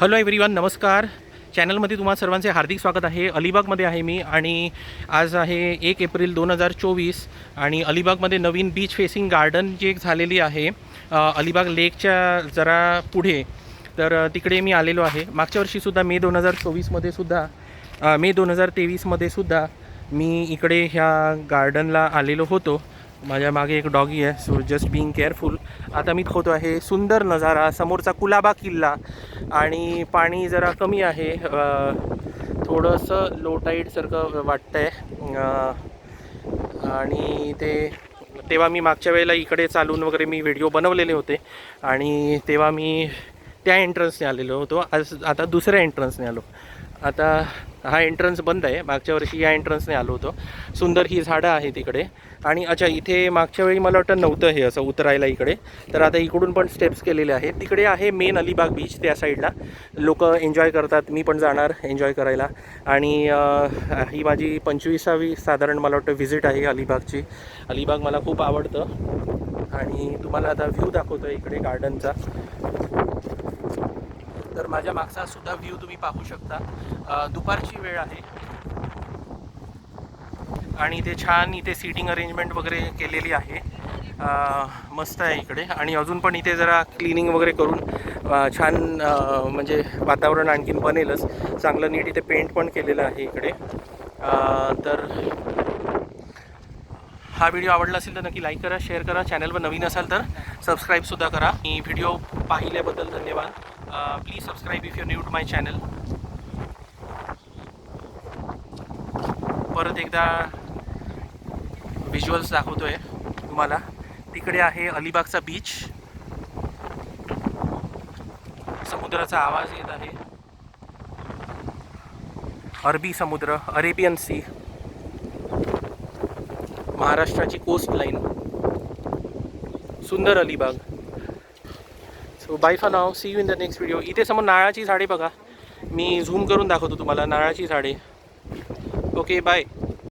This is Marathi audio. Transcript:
हॅलो एव्हरीवन नमस्कार. चॅनलमध्ये तुम्हाला सर्वांचे हार्दिक स्वागत आहे. अलिबागमध्ये आहे मी आणि आज आहे एक एप्रिल दोन हजार चोवीस आणि अलिबागमध्ये नवीन बीच फेसिंग गार्डन जे एक झालेली आहे अलिबाग लेकच्या जरा पुढे. तर तिकडे मी आलेलो आहे. मागच्या वर्षीसुद्धा मे दोन हजार चोवीसमध्ये सुद्धा मे दोन हजार तेवीसमध्ये सुद्धा मी इकडे ह्या गार्डनला आलेलो होतो. माझ्या मागे एक डॉगी आहे सो जस्ट बिंग केअरफुल आता मी खोतो आहे सुंदर नजारा समोरचा कुलाबा किल्ला आणि पाणी जरा कमी आहे. थोडंसं लो टाईडसारखं वाटतं आहे आणि ते तेव्हा मी मागच्या वेळेला इकडे चालून वगैरे मी व्हिडिओ बनवलेले होते. आणि तेव्हा मी त्या एंट्रन्सने आलेलो होतो. आज आता दुसऱ्या एंट्रन्सने आलो. आता हा एंट्रन्स बंद आहे. मागच्या वर्षी या एंट्रन्सने आलो होतो. सुंदर ही झाडं आहेत इकडे. आणि अच्छा इथे मागच्या वेळी मला वाटतं नव्हतं हे असं उतरायला इकडे. तर आता इकडून पण स्टेप्स केलेले आहेत. तिकडे आहे मेन अलिबाग बीच त्या साईडला लोक एन्जॉय करतात. मी पण जाणार एन्जॉय करायला. आणि ही माझी पंचवीसावी साधारण मला वाटतं व्हिजिट आहे अलिबागची. अलिबाग मला खूप आवडतं. आणि तुम्हाला आता व्ह्यू दाखवतो इकडे गार्डनचा तर माझ्या मागचा सुद्धा व्ह्यू तुम्ही पाहू शकता. दुपारची वेळ आहे. आणि इथे छान इथे सीटिंग अरेंजमेंट वगैरे केलेली आहे. मस्त आहे इकडे. आणि अजून पण इथे जरा क्लिनिंग वगैरे करून छान म्हणजे वातावरण आणखीन बनेलच. चांगलं नीट इथे पेंट पण केलेलं आहे इकडे. तर हा व्हिडिओ आवडला असेल तर नक्की लाईक करा शेअर करा. चॅनलवर नवीन असाल तर सबस्क्राईबसुद्धा करा. आणि व्हिडिओ पाहिल्याबद्दल धन्यवाद. Uh, please subscribe if you new to my channel. परत एकदा व्हिज्युअल्स दाखवतोय तुम्हाला. तिकडे आहे अलिबागचा बीच समुद्राचा आवाज येत आहे. अरबी समुद्र अरेबियन सी महाराष्ट्राची कोस्ट लाईन सुंदर Alibag. So bye for now see you in the next video इथे समोर नारळाची झाडे बघा. मी झूम करून दाखवतो तुम्हाला नारळाची झाडे. Okay bye